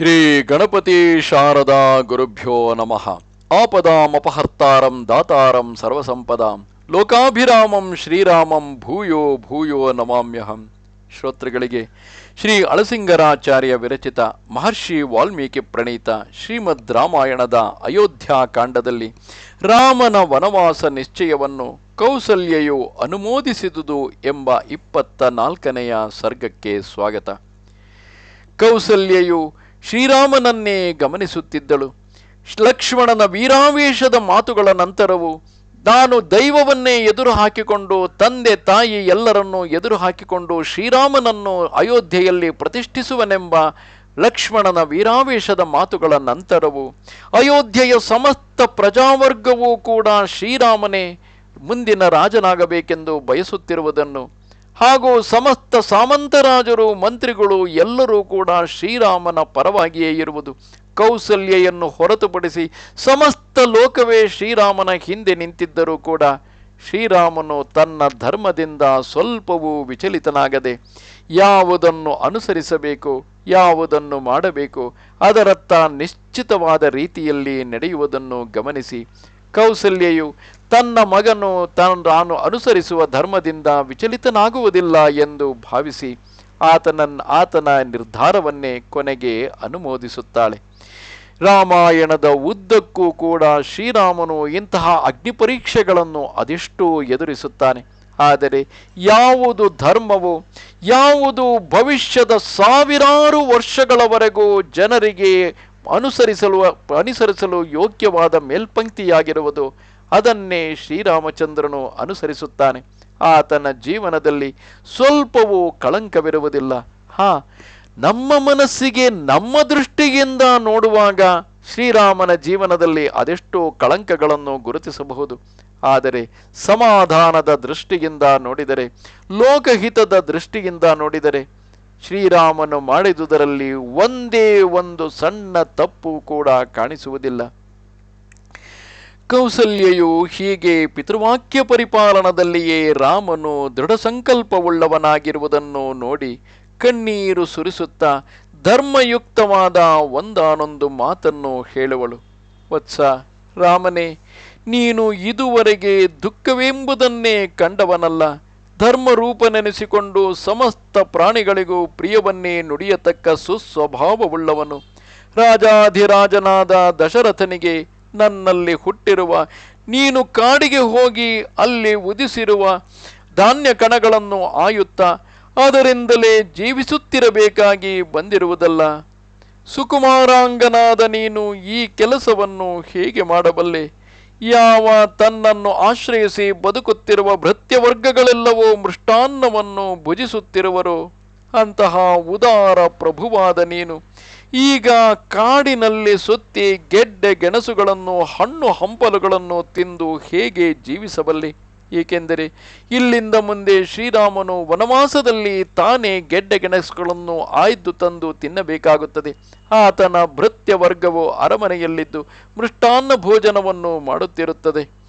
ಶ್ರೀ ಗಣಪತಿ ಶಾರದಾ ಗುರುಭ್ಯೋ ನಮಃ. ಆಪದಾಮಪಹರ್ತಾರಂ ದಾತಾರಂ ಸರ್ವಸಂಪದಾಂ. ಲೋಕಾಭಿರಾಮಂ ಶ್ರೀರಾಮಂ ಭೂಯೋ ಭೂಯೋ ನಮಾಮ್ಯಹಂ. ಶ್ರೋತೃಗಳಿಗೆ, ಶ್ರೀ ಅಳಸಿಂಗರಾಚಾರ್ಯ ವಿರಚಿತ ಮಹರ್ಷಿ ವಾಲ್ಮೀಕಿ ಪ್ರಣೀತ ಶ್ರೀಮದ್ ರಾಮಾಯಣದ ಅಯೋಧ್ಯಾ ಕಾಂಡದಲ್ಲಿ ರಾಮನ ವನವಾಸ ನಿಶ್ಚಯವನ್ನು ಕೌಸಲ್ಯೆಯು ಅನುಮೋದಿಸಿದುದು ಎಂಬ ಇಪ್ಪತ್ತ ನಾಲ್ಕನೆಯ ಸರ್ಗಕ್ಕೆ ಸ್ವಾಗತ. ಕೌಸಲ್ಯೆಯು ಶ್ರೀರಾಮನನ್ನೇ ಗಮನಿಸುತ್ತಿದ್ದಳು. ಲಕ್ಷ್ಮಣನ ವೀರಾವೇಶದ ಮಾತುಗಳ ನಂತರವೂ ನಾನು ದೈವವನ್ನೇ ಎದುರು ಹಾಕಿಕೊಂಡು ತಂದೆ ತಾಯಿ ಎಲ್ಲರನ್ನೂ ಎದುರು ಹಾಕಿಕೊಂಡು ಶ್ರೀರಾಮನನ್ನು ಅಯೋಧ್ಯೆಯಲ್ಲಿ ಪ್ರತಿಷ್ಠಿಸುವನೆಂಬ ಲಕ್ಷ್ಮಣನ ವೀರಾವೇಶದ ಮಾತುಗಳ ನಂತರವೂ ಅಯೋಧ್ಯೆಯ ಸಮಸ್ತ ಪ್ರಜಾವರ್ಗವೂ ಕೂಡ ಶ್ರೀರಾಮನೇ ಮುಂದಿನ ರಾಜನಾಗಬೇಕೆಂದು ಬಯಸುತ್ತಿರುವುದನ್ನು ಹಾಗೂ ಸಮಸ್ತ ಸಾಮಂತರಾಜರು, ಮಂತ್ರಿಗಳು ಎಲ್ಲರೂ ಕೂಡ ಶ್ರೀರಾಮನ ಪರವಾಗಿಯೇ ಇರುವುದು. ಕೌಸಲ್ಯೆಯನ್ನು ಹೊರತುಪಡಿಸಿ ಸಮಸ್ತ ಲೋಕವೇ ಶ್ರೀರಾಮನ ಹಿಂದೆ ನಿಂತಿದ್ದರೂ ಕೂಡ ಶ್ರೀರಾಮನು ತನ್ನ ಧರ್ಮದಿಂದ ಸ್ವಲ್ಪವೂ ವಿಚಲಿತನಾಗದೆ ಯಾವುದನ್ನು ಅನುಸರಿಸಬೇಕು, ಯಾವುದನ್ನು ಮಾಡಬೇಕು, ಅದರತ್ತ ನಿಶ್ಚಿತವಾದ ರೀತಿಯಲ್ಲಿ ನಡೆಯುವುದನ್ನು ಗಮನಿಸಿ. ಕೌಸಲ್ಯೆಯು ತನ್ನ ಮಗನು ತಾನು ಅನುಸರಿಸುವ ಧರ್ಮದಿಂದ ವಿಚಲಿತನಾಗುವುದಿಲ್ಲ ಎಂದು ಭಾವಿಸಿ ಆತನ ಆತನ ನಿರ್ಧಾರವನ್ನೇ ಕೊನೆಗೆ ಅನುಮೋದಿಸುತ್ತಾಳೆ. ರಾಮಾಯಣದ ಉದ್ದಕ್ಕೂ ಕೂಡ ಶ್ರೀರಾಮನು ಇಂತಹ ಅಗ್ನಿ ಪರೀಕ್ಷೆಗಳನ್ನು ಅದೆಷ್ಟೋ ಎದುರಿಸುತ್ತಾನೆ. ಆದರೆ ಯಾವುದು ಧರ್ಮವು, ಯಾವುದು ಭವಿಷ್ಯದ ಸಾವಿರಾರು ವರ್ಷಗಳವರೆಗೂ ಜನರಿಗೆ ಅನುಸರಿಸಲು ಅನುಸರಿಸಲು ಯೋಗ್ಯವಾದ ಮೇಲ್ಪಂಕ್ತಿಯಾಗಿರುವುದು ಅದನ್ನೇ ಶ್ರೀರಾಮಚಂದ್ರನು ಅನುಸರಿಸುತ್ತಾನೆ. ಆತನ ಜೀವನದಲ್ಲಿ ಸ್ವಲ್ಪವೂ ಕಳಂಕವಿರುವುದಿಲ್ಲ. ಹಾ, ನಮ್ಮ ಮನಸ್ಸಿಗೆ ನಮ್ಮ ದೃಷ್ಟಿಯಿಂದ ನೋಡುವಾಗ ಶ್ರೀರಾಮನ ಜೀವನದಲ್ಲಿ ಅದೆಷ್ಟೋ ಕಳಂಕಗಳನ್ನು ಗುರುತಿಸಬಹುದು. ಆದರೆ ಸಮಾಧಾನದ ದೃಷ್ಟಿಯಿಂದ ನೋಡಿದರೆ, ಲೋಕಹಿತದ ದೃಷ್ಟಿಯಿಂದ ನೋಡಿದರೆ, ಶ್ರೀರಾಮನು ಮಾಡಿದುದರಲ್ಲಿ ಒಂದೇ ಒಂದು ಸಣ್ಣ ತಪ್ಪು ಕೂಡ ಕಾಣಿಸುವುದಿಲ್ಲ. ಕೌಸಲ್ಯೆಯು ಹೀಗೆ ಪಿತೃವಾಕ್ಯ ಪರಿಪಾಲನದಲ್ಲಿಯೇ ರಾಮನು ದೃಢ ಸಂಕಲ್ಪವುಳ್ಳವನಾಗಿರುವುದನ್ನು ನೋಡಿ ಕಣ್ಣೀರು ಸುರಿಸುತ್ತಾ ಧರ್ಮಯುಕ್ತವಾದ ಒಂದಾನೊಂದು ಮಾತನ್ನು ಹೇಳುವಳು. ವತ್ಸ, ರಾಮನೇ, ನೀನು ಇದುವರೆಗೆ ದುಃಖವೆಂಬುದನ್ನೇ ಕಂಡವನಲ್ಲ. ಧರ್ಮರೂಪನೆನಿಸಿಕೊಂಡು ಸಮಸ್ತ ಪ್ರಾಣಿಗಳಿಗೂ ಪ್ರಿಯವನ್ನೇ ನುಡಿಯತಕ್ಕ ಸುಸ್ವಭಾವವುಳ್ಳವನು. ರಾಜಾಧಿರಾಜನಾದ ದಶರಥನಿಗೆ ನನ್ನಲ್ಲಿ ಹುಟ್ಟಿರುವ, ನೀನು ಕಾಡಿಗೆ ಹೋಗಿ ಅಲ್ಲಿ ಉದಿಸಿರುವ ಧಾನ್ಯ ಕಣಗಳನ್ನು ಆಯುತ್ತಾ, ಅದರಿಂದಲೇ ಜೀವಿಸುತ್ತಿರಬೇಕಾಗಿ ಬಂದಿರುವುದಲ್ಲ. ಸುಕುಮಾರಾಂಗನಾದ ನೀನು ಈ ಕೆಲಸವನ್ನು ಹೇಗೆ ಮಾಡಬಲ್ಲೆ? ಯಾವ ತನ್ನನ್ನು ಆಶ್ರಯಿಸಿ ಬದುಕುತ್ತಿರುವ ಭೃತ್ಯವರ್ಗಗಳೆಲ್ಲವೂ ಮೃಷ್ಟಾನ್ನವನ್ನು ಭುಜಿಸುತ್ತಿರುವರು. ಅಂತಹ ಉದಾರ ಪ್ರಭುವಾದ ನೀನು. ಈಗ ಕಾಡಿನಲ್ಲಿ ಸುತ್ತಿ ಗೆಡ್ಡೆ ಗೆಣಸುಗಳನ್ನು, ಹಣ್ಣು ಹಂಪಲುಗಳನ್ನು ತಿಂದು ಹೇಗೆ ಜೀವಿಸಬಲ್ಲೆ? ಏಕೆಂದರೆ ಇಲ್ಲಿಂದ ಮುಂದೆ ಶ್ರೀರಾಮನು ವನವಾಸದಲ್ಲಿ ತಾನೇ ಗೆಡ್ಡೆ ಗೆಣಸುಗಳನ್ನು ಆಯ್ದು ತಂದು ತಿನ್ನಬೇಕಾಗುತ್ತದೆ. ಆತನ ಭೃತ್ಯ ವರ್ಗವು ಅರಮನೆಯಲ್ಲಿದ್ದು ಮೃಷ್ಟಾನ್ನ ಭೋಜನವನ್ನು ಮಾಡುತ್ತಿರುತ್ತದೆ.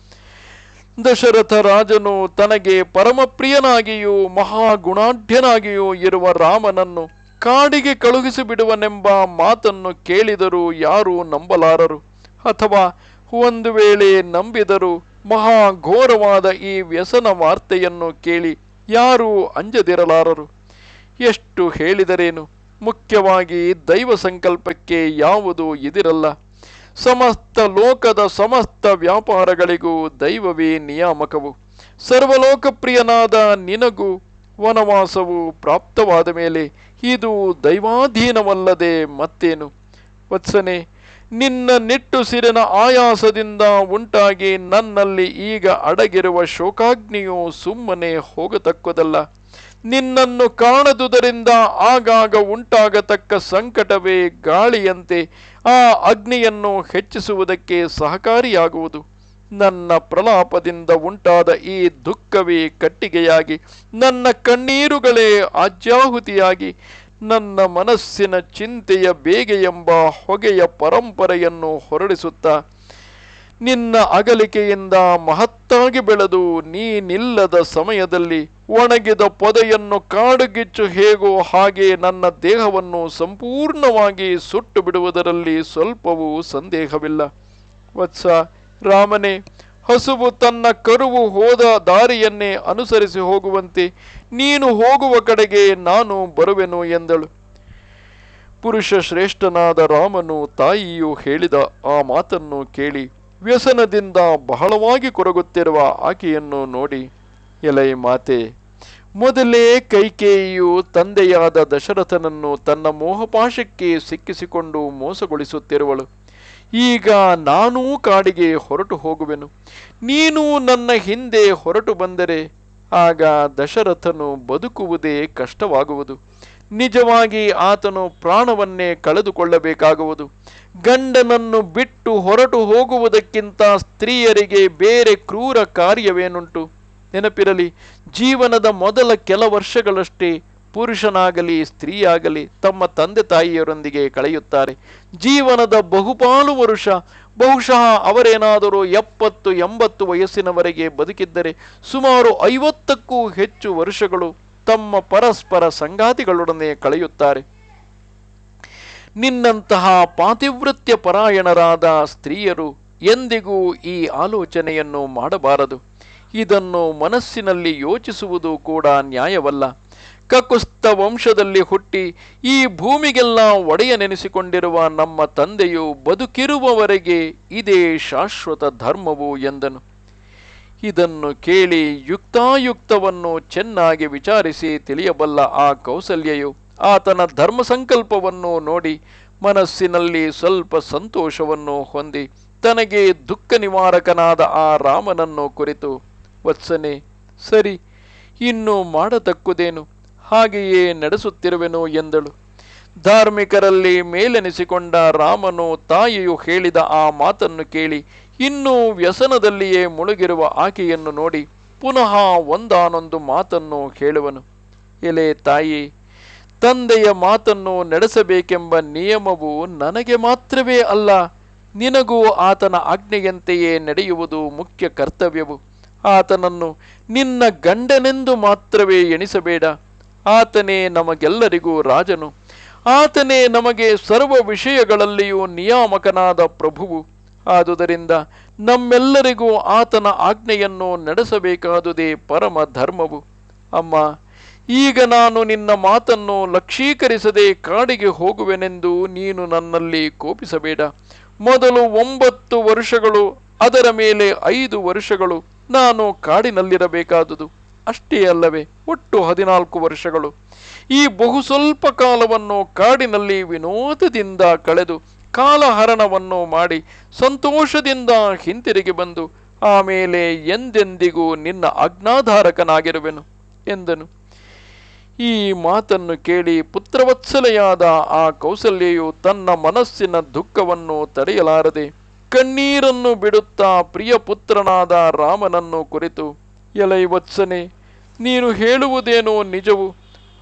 ದಶರಥ ರಾಜನು ತನಗೆ ಪರಮಪ್ರಿಯನಾಗಿಯೂ ಮಹಾಗುಣಾಢ್ಯನಾಗಿಯೂ ಇರುವ ರಾಮನನ್ನು ಕಾಡಿಗೆ ಕಳುಹಿಸಿ ಬಿಡುವನೆಂಬ ಮಾತನ್ನು ಕೇಳಿದರೂ ಯಾರೂ ನಂಬಲಾರರು. ಅಥವಾ ಒಂದು ವೇಳೆ ನಂಬಿದರೂ ಮಹಾಘೋರವಾದ ಈ ವ್ಯಸನ ವಾರ್ತೆಯನ್ನು ಕೇಳಿ ಯಾರೂ ಅಂಜದಿರಲಾರರು. ಎಷ್ಟು ಹೇಳಿದರೇನು? ಮುಖ್ಯವಾಗಿ ದೈವ ಸಂಕಲ್ಪಕ್ಕೆ ಯಾವುದು ಇದಿರಲ್ಲ ಸಮಸ್ತ ಲೋಕದ ಸಮಸ್ತ ವ್ಯಾಪಾರಗಳಿಗೂ ದೈವವೇ ನಿಯಾಮಕವು. ಸರ್ವಲೋಕಪ್ರಿಯನಾದ ನಿನಗೂ ವನವಾಸವು ಪ್ರಾಪ್ತವಾದ ಮೇಲೆ ಇದು ದೈವಾಧೀನವಲ್ಲದೆ ಮತ್ತೇನು? ವತ್ಸನೆ, ನಿನ್ನ ನಿಟ್ಟುಸಿರಿನ ಆಯಾಸದಿಂದ ಉಂಟಾಗಿ ನನ್ನಲ್ಲಿ ಈಗ ಅಡಗಿರುವ ಶೋಕಾಗ್ನಿಯು ಸುಮ್ಮನೆ ಹೋಗತಕ್ಕದಲ್ಲ. ನಿನ್ನನ್ನು ಕಾಣದುದರಿಂದ ಆಗಾಗ ಉಂಟಾಗತಕ್ಕ ಸಂಕಟವೇ ಗಾಳಿಯಂತೆ ಆ ಅಗ್ನಿಯನ್ನು ಹೆಚ್ಚಿಸುವುದಕ್ಕೆ ಸಹಕಾರಿಯಾಗುವುದು. ನನ್ನ ಪ್ರಲಾಪದಿಂದ ಉಂಟಾದ ಈ ದುಃಖವೇ ಕಟ್ಟಿಗೆಯಾಗಿ, ನನ್ನ ಕಣ್ಣೀರುಗಳೇ ಆಜ್ಯಾಹುತಿಯಾಗಿ, ನನ್ನ ಮನಸ್ಸಿನ ಚಿಂತೆಯ ಬೇಗೆ ಎಂಬ ಹೊಗೆಯ ಪರಂಪರೆಯನ್ನು ಹೊರಡಿಸುತ್ತಾ, ನಿನ್ನ ಅಗಲಿಕೆಯಿಂದ ಮಹತ್ತಾಗಿ ಬೆಳೆದು ನೀನಿಲ್ಲದ ಸಮಯದಲ್ಲಿ ಒಣಗಿದ ಪೊದೆಯನ್ನು ಕಾಡುಗಿಚ್ಚು ಹೇಗೋ ಹಾಗೆ ನನ್ನ ದೇಹವನ್ನು ಸಂಪೂರ್ಣವಾಗಿ ಸುಟ್ಟು ಬಿಡುವುದರಲ್ಲಿ ಸ್ವಲ್ಪವೂ ಸಂದೇಹವಿಲ್ಲ. ವತ್ಸ ರಾಮನೇ, ಹಸುವು ತನ್ನ ಕರುವು ಹೋದ ದಾರಿಯನ್ನೇ ಅನುಸರಿಸಿ ಹೋಗುವಂತೆ ನೀನು ಹೋಗುವ ಕಡೆಗೆ ನಾನು ಬರುವೆನು ಎಂದಳು. ಪುರುಷ ಶ್ರೇಷ್ಠನಾದ ರಾಮನು ತಾಯಿಯು ಹೇಳಿದ ಆ ಮಾತನ್ನು ಕೇಳಿ ವ್ಯಸನದಿಂದ ಬಹಳವಾಗಿ ಕೊರಗುತ್ತಿರುವ ಆಕೆಯನ್ನು ನೋಡಿ, ಎಲೈ ಮಾತೆ, ಮೊದಲೇ ಕೈಕೇಯಿಯು ತಂದೆಯಾದ ದಶರಥನನ್ನು ತನ್ನ ಮೋಹಪಾಶಕ್ಕೆ ಸಿಕ್ಕಿಸಿಕೊಂಡು ಮೋಸಗೊಳಿಸುತ್ತಿರುವಳು. ಈಗ ನಾನೂ ಕಾಡಿಗೆ ಹೊರಟು ಹೋಗುವೆನು. ನೀನು ನನ್ನ ಹಿಂದೆ ಹೊರಟು ಬಂದರೆ ಆಗ ದಶರಥನು ಬದುಕುವುದೇ ಕಷ್ಟವಾಗುವುದು. ನಿಜವಾಗಿ ಆತನು ಪ್ರಾಣವನ್ನೇ ಕಳೆದುಕೊಳ್ಳಬೇಕಾಗುವುದು. ಗಂಡನನ್ನು ಬಿಟ್ಟು ಹೊರಟು ಹೋಗುವುದಕ್ಕಿಂತ ಸ್ತ್ರೀಯರಿಗೆ ಬೇರೆ ಕ್ರೂರ ಕಾರ್ಯವೇನುಂಟು? ನೆನಪಿರಲಿ, ಜೀವನದ ಮೊದಲ ಕೆಲ ವರ್ಷಗಳಷ್ಟೇ ಪುರುಷನಾಗಲಿ, ಸ್ತ್ರೀಯಾಗಲಿ ತಮ್ಮ ತಂದೆ ತಾಯಿಯರೊಂದಿಗೆ ಕಳೆಯುತ್ತಾರೆ. ಜೀವನದ ಬಹುಪಾಲು ವರುಷ, ಬಹುಶಃ ಅವರೇನಾದರೂ ಎಪ್ಪತ್ತು, ಎಂಬತ್ತು ವಯಸ್ಸಿನವರೆಗೆ ಬದುಕಿದ್ದರೆ ಸುಮಾರು ಐವತ್ತಕ್ಕೂ ಹೆಚ್ಚು ವರ್ಷಗಳು ತಮ್ಮ ಪರಸ್ಪರ ಸಂಗಾತಿಗಳೊಡನೆ ಕಳೆಯುತ್ತಾರೆ. ನಿನ್ನಂತಹ ಪಾತಿವೃತ್ಯ ಪರಾಯಣರಾದ ಸ್ತ್ರೀಯರು ಎಂದಿಗೂ ಈ ಆಲೋಚನೆಯನ್ನು ಮಾಡಬಾರದು. ಇದನ್ನು ಮನಸ್ಸಿನಲ್ಲಿ ಯೋಚಿಸುವುದು ಕೂಡ ನ್ಯಾಯವಲ್ಲ. ಕಕುಸ್ತ ವಂಶದಲ್ಲಿ ಹುಟ್ಟಿ ಈ ಭೂಮಿಗೆಲ್ಲ ಒಡೆಯನೆನಿಸಿಕೊಂಡಿರುವ ನಮ್ಮ ತಂದೆಯು ಬದುಕಿರುವವರೆಗೆ ಇದೇ ಶಾಶ್ವತ ಧರ್ಮವು ಎಂದನು. ಇದನ್ನು ಕೇಳಿ ಯುಕ್ತಾಯುಕ್ತವನ್ನು ಚೆನ್ನಾಗಿ ವಿಚಾರಿಸಿ ತಿಳಿಯಬಲ್ಲ ಆ ಕೌಸಲ್ಯೆಯು ಆತನ ಧರ್ಮ ಸಂಕಲ್ಪವನ್ನು ನೋಡಿ ಮನಸ್ಸಿನಲ್ಲಿ ಸ್ವಲ್ಪ ಸಂತೋಷವನ್ನು ಹೊಂದಿ ತನಗೆ ದುಃಖ ನಿವಾರಕನಾದ ಆ ರಾಮನನ್ನು ಕುರಿತು, ವತ್ಸನೆ, ಸರಿ, ಇನ್ನು ಮಾಡತಕ್ಕುದೇನು? ಹಾಗೆಯೇ ನಡೆಸುತ್ತಿರುವೆನು ಎಂದಳು. ಧಾರ್ಮಿಕರಲ್ಲಿ ಮೇಲೆನಿಸಿಕೊಂಡ ರಾಮನು ತಾಯಿಯು ಹೇಳಿದ ಆ ಮಾತನ್ನು ಕೇಳಿ ಇನ್ನೂ ವ್ಯಸನದಲ್ಲಿಯೇ ಮುಳುಗಿರುವ ಆಕೆಯನ್ನು ನೋಡಿ ಪುನಃ ಒಂದಾನೊಂದು ಮಾತನ್ನು ಹೇಳುವನು. ಎಲೆ ತಾಯಿ, ತಂದೆಯ ಮಾತನ್ನು ನಡೆಸಬೇಕೆಂಬ ನಿಯಮವು ನನಗೆ ಮಾತ್ರವೇ ಅಲ್ಲ, ನಿನಗೂ ಆತನ ಆಜ್ಞೆಯಂತೆಯೇ ನಡೆಯುವುದು ಮುಖ್ಯ ಕರ್ತವ್ಯವು. ಆತನನ್ನು ನಿನ್ನ ಗಂಡನೆಂದು ಮಾತ್ರವೇ ಎಣಿಸಬೇಡ. ಆತನೇ ನಮಗೆಲ್ಲರಿಗೂ ರಾಜನು. ಆತನೇ ನಮಗೆ ಸರ್ವ ವಿಷಯಗಳಲ್ಲಿಯೂ ನಿಯಾಮಕನಾದ ಪ್ರಭುವು. ಆದುದರಿಂದ ನಮ್ಮೆಲ್ಲರಿಗೂ ಆತನ ಆಜ್ಞೆಯನ್ನು ನಡೆಸಬೇಕಾದುದೇ ಪರಮ ಧರ್ಮವು ಅಮ್ಮ, ಈಗ ನಾನು ನಿನ್ನ ಮಾತನ್ನು ಲಕ್ಷೀಕರಿಸದೆ ಕಾಡಿಗೆ ಹೋಗುವೆನೆಂದು ನೀನು ನನ್ನಲ್ಲಿ ಕೋಪಿಸಬೇಡ. ಮೊದಲು ಒಂಬತ್ತು ವರ್ಷಗಳು, ಅದರ ಮೇಲೆ ಐದು ವರ್ಷಗಳು ನಾನು ಕಾಡಿನಲ್ಲಿರಬೇಕಾದುದು. ಅಷ್ಟೇ ಅಲ್ಲವೇ, ಒಟ್ಟು ಹದಿನಾಲ್ಕು ವರ್ಷಗಳು. ಈ ಬಹು ಸ್ವಲ್ಪ ಕಾಲವನ್ನು ಕಾಡಿನಲ್ಲಿ ವಿನೋದದಿಂದ ಕಳೆದು ಕಾಲಹರಣವನ್ನು ಮಾಡಿ ಸಂತೋಷದಿಂದ ಹಿಂತಿರುಗಿ ಬಂದು, ಆಮೇಲೆ ಎಂದೆಂದಿಗೂ ನಿನ್ನ ಅಜ್ಞಾಧಾರಕನಾಗಿರುವೆನು ಎಂದನು. ಈ ಮಾತನ್ನು ಕೇಳಿ ಪುತ್ರವತ್ಸಲೆಯಾದ ಆ ಕೌಸಲ್ಯೆಯು ತನ್ನ ಮನಸ್ಸಿನ ದುಃಖವನ್ನು ತಡೆಯಲಾರದೆ, ಕಣ್ಣೀರನ್ನು ಬಿಡುತ್ತಾ ಪ್ರಿಯ ಪುತ್ರನಾದ ರಾಮನನ್ನು ಕುರಿತು, ಎಲೈ ವತ್ಸನೆ ನೀನು ಹೇಳುವುದೇನೋ ನಿಜವು.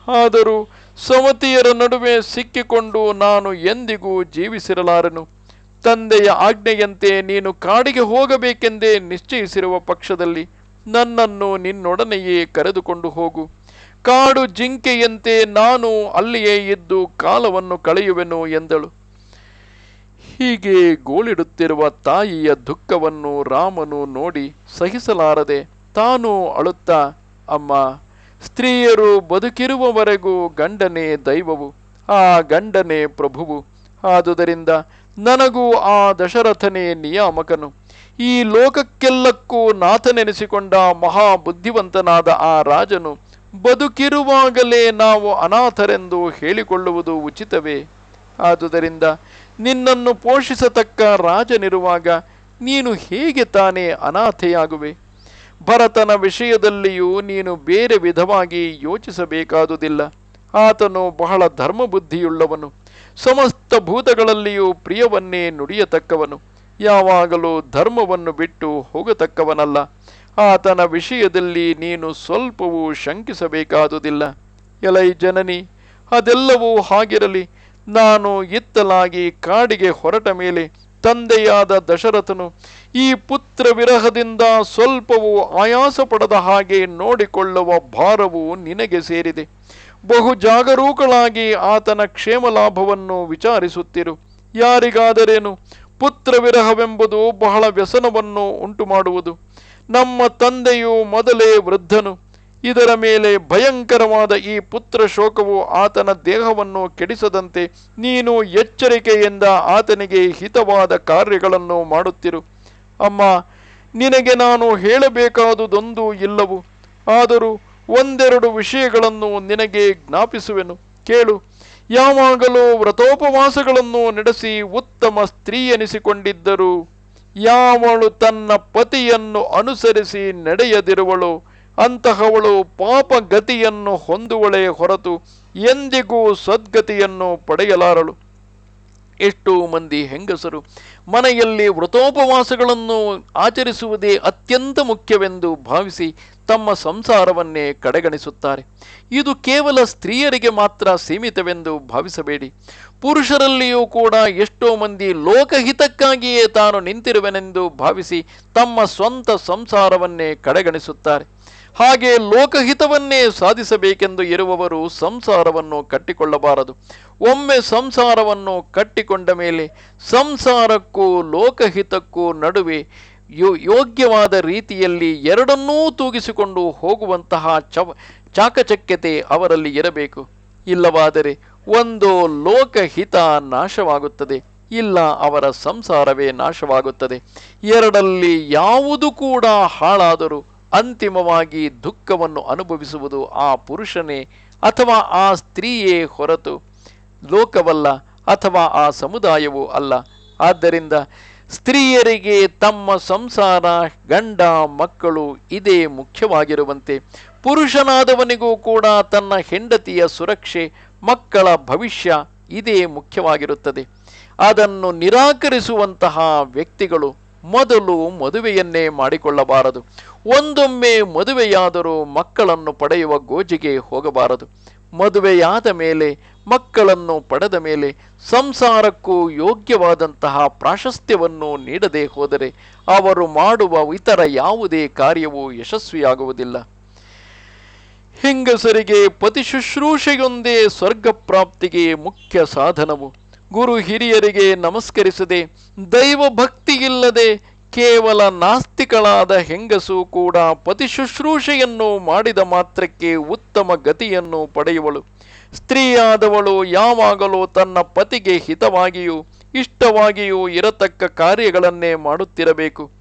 ಆದರೂ ಸವತಿಯರ ನಡುವೆ ಸಿಕ್ಕಿಕೊಂಡು ನಾನು ಎಂದಿಗೂ ಜೀವಿಸಿರಲಾರನು. ತಂದೆಯ ಆಜ್ಞೆಯಂತೆ ನೀನು ಕಾಡಿಗೆ ಹೋಗಬೇಕೆಂದೇ ನಿಶ್ಚಯಿಸಿರುವ ಪಕ್ಷದಲ್ಲಿ ನನ್ನನ್ನು ನಿನ್ನೊಡನೆಯೇ ಕರೆದುಕೊಂಡು ಹೋಗು. ಕಾಡು ಜಿಂಕೆಯಂತೆ ನಾನು ಅಲ್ಲಿಯೇ ಇದ್ದು ಕಾಲವನ್ನು ಕಳೆಯುವೆನು ಎಂದಳು. ಹೀಗೆ ಗೋಳಿಡುತ್ತಿರುವ ತಾಯಿಯ ದುಃಖವನ್ನು ರಾಮನು ನೋಡಿ ಸಹಿಸಲಾರದೆ ತಾನು ಅಳುತ್ತಾ ಅಮ್ಮ, ಸ್ತ್ರೀಯರು ಬದುಕಿರುವವರೆಗೂ ಗಂಡನೇ ದೈವವು, ಆ ಗಂಡನೇ ಪ್ರಭುವು. ಆದುದರಿಂದ ನನಗೂ ಆ ದಶರಥನೇ ನಿಯಾಮಕನು. ಈ ಲೋಕಕ್ಕೆಲ್ಲಕ್ಕೂ ನಾಥನೆನಿಸಿಕೊಂಡ ಮಹಾ ಬುದ್ಧಿವಂತನಾದ ಆ ರಾಜನು, ಬದುಕಿರುವಾಗಲೇ ನಾವು ಅನಾಥರೆಂದು ಹೇಳಿಕೊಳ್ಳುವುದು ಉಚಿತವೇ? ಆದುದರಿಂದ ನಿನ್ನನ್ನು ಪೋಷಿಸತಕ್ಕ ರಾಜನಿರುವಾಗ ನೀನು ಹೇಗೆ ತಾನೇ ಅನಾಥೆಯಾಗುವೆ? ಭರತನ ವಿಷಯದಲ್ಲಿಯೂ ನೀನು ಬೇರೆ ವಿಧವಾಗಿ ಯೋಚಿಸಬೇಕಾದುದಿಲ್ಲ. ಆತನು ಬಹಳ ಧರ್ಮಬುದ್ಧಿಯುಳ್ಳವನು. ಸಮಸ್ತ ಭೂತಗಳಲ್ಲಿಯೂ ಪ್ರಿಯವನ್ನೇ ನುಡಿಯತಕ್ಕವನು. ಯಾವಾಗಲೂ ಧರ್ಮವನ್ನು ಬಿಟ್ಟು ಹೋಗತಕ್ಕವನಲ್ಲ. ಆತನ ವಿಷಯದಲ್ಲಿ ನೀನು ಸ್ವಲ್ಪವೂ ಶಂಕಿಸಬೇಕಾದುದಿಲ್ಲ. ಎಲೈ ಜನನಿ, ಅದೆಲ್ಲವೂ ಹಾಗಿರಲಿ. ನಾನು ಇತ್ತಲಾಗಿ ಕಾಡಿಗೆ ಹೊರಟ ಮೇಲೆ ತಂದೆಯಾದ ದಶರಥನು ಈ ಪುತ್ರ ವಿರಹದಿಂದ ಸ್ವಲ್ಪವೂ ಆಯಾಸ ಪಡದ ಹಾಗೆ ನೋಡಿಕೊಳ್ಳುವ ಭಾರವು ನಿನಗೆ ಸೇರಿದೆ. ಬಹು ಜಾಗರೂಕಳಾಗಿ ಆತನ ಕ್ಷೇಮ ಲಾಭವನ್ನು ವಿಚಾರಿಸುತ್ತಿರು. ಯಾರಿಗಾದರೇನು ಪುತ್ರ ವಿರಹವೆಂಬುದು ಬಹಳ ವ್ಯಸನವನ್ನು ಉಂಟು ಮಾಡುವುದು ನಮ್ಮ ತಂದೆಯು ಮೊದಲೇ ವೃದ್ಧನು. ಇದರ ಮೇಲೆ ಭಯಂಕರವಾದ ಈ ಪುತ್ರ ಶೋಕವು ಆತನ ದೇಹವನ್ನು ಕೆಡಿಸದಂತೆ ನೀನು ಎಚ್ಚರಿಕೆಯಿಂದ ಆತನಿಗೆ ಹಿತವಾದ ಕಾರ್ಯಗಳನ್ನು ಮಾಡುತ್ತಿರು. ಅಮ್ಮ, ನಿನಗೆ ನಾನು ಹೇಳಬೇಕಾದುದೊಂದು ಇಲ್ಲವು. ಆದರೂ ಒಂದೆರಡು ವಿಷಯಗಳನ್ನು ನಿನಗೆ ಜ್ಞಾಪಿಸುವೆನು. ಕೇಳು, ಯಾವಾಗಲೂ ವ್ರತೋಪವಾಸಗಳನ್ನು ನಡೆಸಿ ಉತ್ತಮ ಸ್ತ್ರೀ ಎನಿಸಿಕೊಂಡಿದ್ದರು ಯಾವಳು ತನ್ನ ಪತಿಯನ್ನು ಅನುಸರಿಸಿ ನಡೆಯದಿರುವಳು. ಅಂತಹವಳು ಪಾಪಗತಿಯನ್ನು ಹೊಂದುವಳೆ ಹೊರತು ಎಂದಿಗೂ ಸದ್ಗತಿಯನ್ನು ಪಡೆಯಲಾರಳು. ಎಷ್ಟೋ ಮಂದಿ ಹೆಂಗಸರು ಮನೆಯಲ್ಲಿ ವ್ರತೋಪವಾಸಗಳನ್ನು ಆಚರಿಸುವುದೇ ಅತ್ಯಂತ ಮುಖ್ಯವೆಂದು ಭಾವಿಸಿ ತಮ್ಮ ಸಂಸಾರವನ್ನೇ ಕಡೆಗಣಿಸುತ್ತಾರೆ. ಇದು ಕೇವಲ ಸ್ತ್ರೀಯರಿಗೆ ಮಾತ್ರ ಸೀಮಿತವೆಂದು ಭಾವಿಸಬೇಡಿ. ಪುರುಷರಲ್ಲಿಯೂ ಕೂಡ ಎಷ್ಟೋ ಮಂದಿ ಲೋಕಹಿತಕ್ಕಾಗಿಯೇ ತಾನು ನಿಂತಿರುವೆನೆಂದು ಭಾವಿಸಿ ತಮ್ಮ ಸ್ವಂತ ಸಂಸಾರವನ್ನೇ ಕಡೆಗಣಿಸುತ್ತಾರೆ. ಹಾಗೆ ಲೋಕಹಿತವನ್ನೇ ಸಾಧಿಸಬೇಕೆಂದು ಇರುವವರು ಸಂಸಾರವನ್ನು ಕಟ್ಟಿಕೊಳ್ಳಬಾರದು. ಒಮ್ಮೆ ಸಂಸಾರವನ್ನು ಕಟ್ಟಿಕೊಂಡ ಮೇಲೆ ಸಂಸಾರಕ್ಕೂ ಲೋಕಹಿತಕ್ಕೂ ನಡುವೆ ಯೋಗ್ಯವಾದ ರೀತಿಯಲ್ಲಿ ಎರಡನ್ನೂ ತೂಗಿಸಿಕೊಂಡು ಹೋಗುವಂತಹ ಚವ, ಚಾಕಚಕ್ಯತೆ ಅವರಲ್ಲಿ ಇರಬೇಕು. ಇಲ್ಲವಾದರೆ ಒಂದು ಲೋಕಹಿತ ನಾಶವಾಗುತ್ತದೆ, ಇಲ್ಲ ಅವರ ಸಂಸಾರವೇ ನಾಶವಾಗುತ್ತದೆ. ಎರಡಲ್ಲಿ ಯಾವುದು ಕೂಡ ಹಾಳಾದರೂ ಅಂತಿಮವಾಗಿ ದುಃಖವನ್ನು ಅನುಭವಿಸುವುದು ಆ ಪುರುಷನೇ ಅಥವಾ ಆ ಸ್ತ್ರೀಯೇ ಹೊರತು ಲೋಕವಲ್ಲ ಅಥವಾ ಆ ಸಮುದಾಯವೂ ಅಲ್ಲ. ಆದ್ದರಿಂದ ಸ್ತ್ರೀಯರಿಗೆ ತಮ್ಮ ಸಂಸಾರ, ಗಂಡ, ಮಕ್ಕಳು ಇದೇ ಮುಖ್ಯವಾಗಿರುವಂತೆ ಪುರುಷನಾದವನಿಗೂ ಕೂಡ ತನ್ನ ಹೆಂಡತಿಯ ಸುರಕ್ಷೆ, ಮಕ್ಕಳ ಭವಿಷ್ಯ ಇದೇ ಮುಖ್ಯವಾಗಿರುತ್ತದೆ. ಅದನ್ನು ನಿರಾಕರಿಸುವಂತಹ ವ್ಯಕ್ತಿಗಳು ಮೊದಲು ಮದುವೆಯನ್ನೇ ಮಾಡಿಕೊಳ್ಳಬಾರದು. ಒಂದೊಮ್ಮೆ ಮದುವೆಯಾದರೂ ಮಕ್ಕಳನ್ನು ಪಡೆಯುವ ಗೋಜಿಗೆ ಹೋಗಬಾರದು. ಮದುವೆಯಾದ ಮೇಲೆ, ಮಕ್ಕಳನ್ನು ಪಡೆದ ಮೇಲೆ ಸಂಸಾರಕ್ಕೂ ಯೋಗ್ಯವಾದಂತಹ ಪ್ರಾಶಸ್ತ್ಯವನ್ನು ನೀಡದೆ ಹೋದರೆ ಅವರು ಮಾಡುವ ಇತರ ಯಾವುದೇ ಕಾರ್ಯವೂ ಯಶಸ್ವಿಯಾಗುವುದಿಲ್ಲ. ಹೆಂಗಸರಿಗೆ ಪತಿ ಶುಶ್ರೂಷೆಯೊಂದೇ ಸ್ವರ್ಗ ಪ್ರಾಪ್ತಿಗೆ ಮುಖ್ಯ ಸಾಧನವು. ಗುರು ಹಿರಿಯರಿಗೆ ನಮಸ್ಕರಿಸದೆ, ದೈವ ಭಕ್ತಿಯಿಲ್ಲದೆ ಕೇವಲ ನಾಸ್ತಿಕಳಾದ ಹೆಂಗಸು ಕೂಡ ಪತಿ ಶುಶ್ರೂಷೆಯನ್ನು ಮಾಡಿದ ಮಾತ್ರಕ್ಕೆ ಉತ್ತಮ ಗತಿಯನ್ನು ಪಡೆಯುವಳು. ಸ್ತ್ರೀಯಾದವಳು ಯಾವಾಗಲೂ ತನ್ನ ಪತಿಗೆ ಹಿತವಾಗಿಯೂ ಇಷ್ಟವಾಗಿಯೂ ಇರತಕ್ಕ ಕಾರ್ಯಗಳನ್ನೇ ಮಾಡುತ್ತಿರಬೇಕು.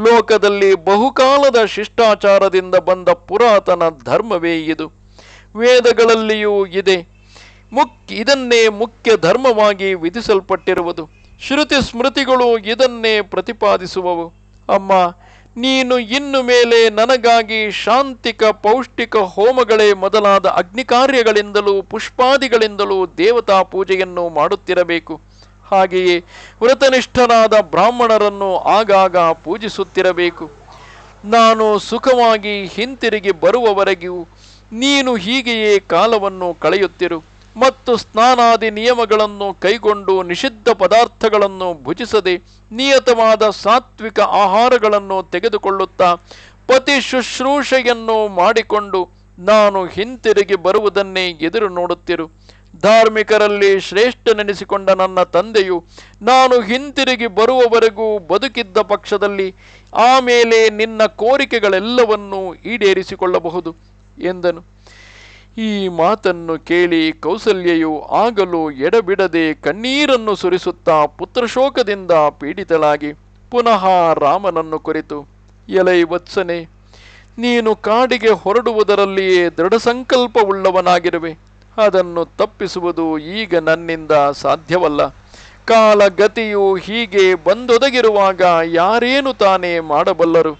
ಲೋಕದಲ್ಲಿ ಬಹುಕಾಲದ ಶಿಷ್ಟಾಚಾರದಿಂದ ಬಂದ ಪುರಾತನ ಧರ್ಮವೇ ಇದು. ವೇದಗಳಲ್ಲಿಯೂ ಇದೆ. ಮುಖ್ಯ ಇದನ್ನೇ ಮುಖ್ಯ ಧರ್ಮವಾಗಿ ವಿಧಿಸಲ್ಪಟ್ಟಿರುವುದು. ಶ್ರುತಿ ಸ್ಮೃತಿಗಳು ಇದನ್ನೇ ಪ್ರತಿಪಾದಿಸುವವು. ಅಮ್ಮ, ನೀನು ಇನ್ನು ಮೇಲೆ ನನಗಾಗಿ ಶಾಂತಿಕ ಪೌಷ್ಟಿಕ ಹೋಮಗಳೇ ಮೊದಲಾದ ಅಗ್ನಿ ಕಾರ್ಯಗಳಿಂದಲೂ ಪುಷ್ಪಾದಿಗಳಿಂದಲೂ ದೇವತಾ ಪೂಜೆಯನ್ನು ಮಾಡುತ್ತಿರಬೇಕು. ಹಾಗೆಯೇ ವ್ರತನಿಷ್ಠರಾದ ಬ್ರಾಹ್ಮಣರನ್ನು ಆಗಾಗ ಪೂಜಿಸುತ್ತಿರಬೇಕು. ನಾನು ಸುಖವಾಗಿ ಹಿಂತಿರುಗಿ ಬರುವವರೆಗೂ ನೀನು ಹೀಗೆಯೇ ಕಾಲವನ್ನು ಕಳೆಯುತ್ತಿರು. ಮತ್ತು ಸ್ನಾನಾದಿ ನಿಯಮಗಳನ್ನು ಕೈಗೊಂಡು ನಿಷಿದ್ಧ ಪದಾರ್ಥಗಳನ್ನು ಭುಜಿಸದೆ ನಿಯತವಾದ ಸಾತ್ವಿಕ ಆಹಾರಗಳನ್ನು ತೆಗೆದುಕೊಳ್ಳುತ್ತಾ ಪತಿ ಶುಶ್ರೂಷೆಯನ್ನು ಮಾಡಿಕೊಂಡು ನಾನು ಹಿಂತಿರುಗಿ ಬರುವುದನ್ನೇ ಎದುರು ನೋಡುತ್ತಿರು. ಧಾರ್ಮಿಕರಲ್ಲಿ ಶ್ರೇಷ್ಠನೆನಿಸಿಕೊಂಡ ನನ್ನ ತಂದೆಯು ನಾನು ಹಿಂತಿರುಗಿ ಬರುವವರೆಗೂ ಬದುಕಿದ್ದ ಪಕ್ಷದಲ್ಲಿ ಆಮೇಲೆ ನಿನ್ನ ಕೋರಿಕೆಗಳೆಲ್ಲವನ್ನೂ ಈಡೇರಿಸಿಕೊಳ್ಳಬಹುದು ಎಂದನು. ಈ ಮಾತನ್ನು ಕೇಳಿ ಕೌಸಲ್ಯೆಯು ಆಗಲೂ ಎಡಬಿಡದೆ ಕಣ್ಣೀರನ್ನು ಸುರಿಸುತ್ತಾ ಪುತ್ರಶೋಕದಿಂದ ಪೀಡಿತಳಾಗಿ ಪುನಃ ರಾಮನನ್ನು ಕುರಿತು. ಎಲೈ ವತ್ಸನೆ, ನೀನು ಕಾಡಿಗೆ ಹೊರಡುವುದರಲ್ಲಿಯೇ ದೃಢ ಸಂಕಲ್ಪವುಳ್ಳವನಾಗಿರುವೆ. ಅದನ್ನು ತಪ್ಪಿಸುವುದು ಈಗ ನನ್ನಿಂದ ಸಾಧ್ಯವಲ್ಲ. ಕಾಲಗತಿಯು ಹೀಗೆ ಬಂದೊದಗಿರುವಾಗ ಯಾರೇನು ತಾನೇ ಮಾಡಬಲ್ಲರು.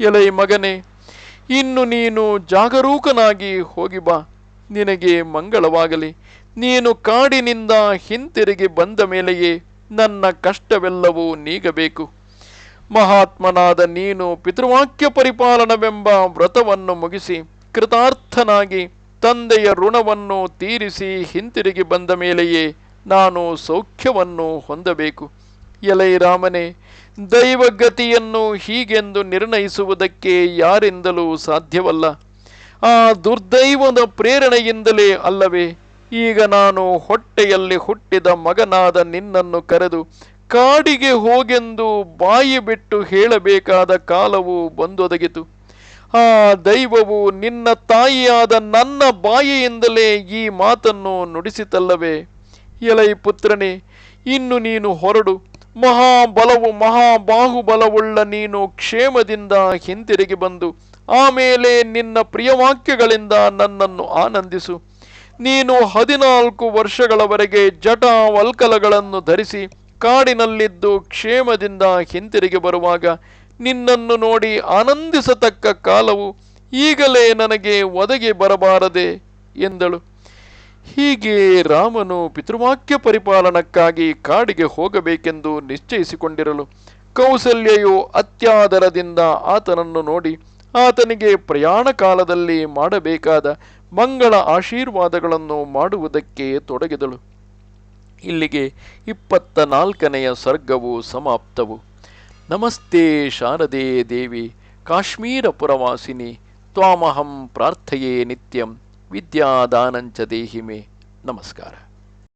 ಎಲೈ ಮಗನೇ, ಇನ್ನು ನೀನು ಜಾಗರೂಕನಾಗಿ ಹೋಗಿ ಬಾ. ನಿನಗೆ ಮಂಗಳವಾಗಲಿ. ನೀನು ಕಾಡಿನಿಂದ ಹಿಂತಿರುಗಿ ಬಂದ ಮೇಲೆಯೇ ನನ್ನ ಕಷ್ಟವೆಲ್ಲವೂ ನೀಗಬೇಕು. ಮಹಾತ್ಮನಾದ ನೀನು ಪಿತೃವಾಕ್ಯ ಪರಿಪಾಲನವೆಂಬ ವ್ರತವನ್ನು ಮುಗಿಸಿ ಕೃತಾರ್ಥನಾಗಿ ತಂದೆಯ ಋಣವನ್ನು ತೀರಿಸಿ ಹಿಂತಿರುಗಿ ಬಂದ ಮೇಲೆಯೇ ನಾನು ಸೌಖ್ಯವನ್ನು ಹೊಂದಬೇಕು. ಎಲೈ ರಾಮನೇ ದೈವಗತಿಯನ್ನು ಹೀಗೆಂದು ನಿರ್ಣಯಿಸುವುದಕ್ಕೆ ಯಾರಿಂದಲೂ ಸಾಧ್ಯವಲ್ಲ. ಆ ದುರ್ದೈವದ ಪ್ರೇರಣೆಯಿಂದಲೇ ಅಲ್ಲವೇ? ಈಗ ನಾನು ಹೊಟ್ಟೆಯಲ್ಲಿ ಹುಟ್ಟಿದ ಮಗನಾದ ನಿನ್ನನ್ನು ಕರೆದು ಕಾಡಿಗೆ ಹೋಗೆಂದು ಬಾಯಿ ಬಿಟ್ಟು ಹೇಳಬೇಕಾದ ಕಾಲವು ಬಂದೊದಗಿತು. ಆ ದೈವವು ನಿನ್ನ ತಾಯಿಯಾದ ನನ್ನ ಬಾಯಿಯಿಂದಲೇ ಈ ಮಾತನ್ನು ನುಡಿಸಿತಲ್ಲವೇ? ಎಲೈ ಪುತ್ರನೇ, ಇನ್ನು ನೀನು ಹೊರಡು. ಮಹಾಬಲವು ಮಹಾಬಾಹುಬಲವುಳ್ಳ ನೀನು ಕ್ಷೇಮದಿಂದ ಹಿಂತಿರುಗಿ ಬಂದು ಆಮೇಲೆ ನಿನ್ನ ಪ್ರಿಯವಾಕ್ಯಗಳಿಂದ ನನ್ನನ್ನು ಆನಂದಿಸು. ನೀನು ಹದಿನಾಲ್ಕು ವರ್ಷಗಳವರೆಗೆ ಜಟ ವಲ್ಕಲಗಳನ್ನು ಧರಿಸಿ ಕಾಡಿನಲ್ಲಿದ್ದು ಕ್ಷೇಮದಿಂದ ಹಿಂತಿರುಗಿ ಬರುವಾಗ ನಿನ್ನನ್ನು ನೋಡಿ ಆನಂದಿಸತಕ್ಕ ಕಾಲವು ಈಗಲೇ ನನಗೆ ಒದಗಿ ಬರಬಾರದೆ ಎಂದಳು. ಹೀಗೆ ರಾಮನು ಪಿತೃವಾಕ್ಯ ಪರಿಪಾಲನಕ್ಕಾಗಿ ಕಾಡಿಗೆ ಹೋಗಬೇಕೆಂದು ನಿಶ್ಚಯಿಸಿಕೊಂಡಿರಲು ಕೌಸಲ್ಯೆಯು ಅತ್ಯಾದರದಿಂದ ಆತನನ್ನು ನೋಡಿ ಆತನಿಗೆ ಪ್ರಯಾಣ ಕಾಲದಲ್ಲಿ ಮಾಡಬೇಕಾದ ಮಂಗಳ ಆಶೀರ್ವಾದಗಳನ್ನು ಮಾಡುವುದಕ್ಕೆ ತೊಡಗಿದಳು. ಇಲ್ಲಿಗೆ ಇಪ್ಪತ್ತ ನಾಲ್ಕನೆಯ ಸರ್ಗವು ಸಮಾಪ್ತವು. ನಮಸ್ತೆ ಶಾರದೆ ದೇವಿ, ಕಾಶ್ಮೀರ ಪುರವಾಸಿನಿ, ತ್ವಾಮಹಂ ಪ್ರಾರ್ಥಯೇ ನಿತ್ಯಂ, ವಿದ್ಯಾದಾನಂಚ ದೇಹಿಮೆ. ನಮಸ್ಕಾರ.